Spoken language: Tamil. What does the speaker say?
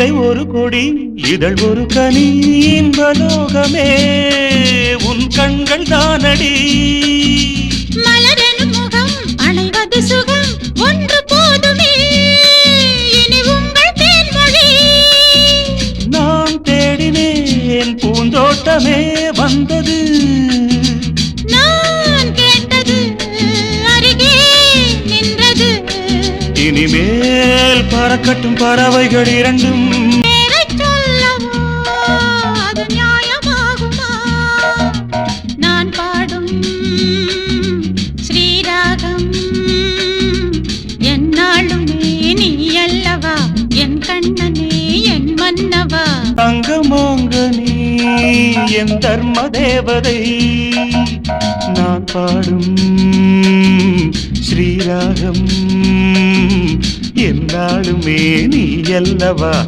இடை ஒரு கொடி இதழ் ஒரு கனி. இன்பலோகமே உன் கண்கள் தானடி. மலரெனும் முகம் அணைவது சுகம் ஒன்று போதுமே. இனி உங்கள் தேன்மொழி நான் தேடினேன் பூந்தோட்டமே வந்தது. நான் கேட்டது அருகே நின்றது. இனிமேல் பறக்கட்டும் பறவைகள் இரண்டும். என் தர்ம தேவதை நான் பாடும் ஸ்ரீராகம். என்னாலுமே நீ அல்லவா?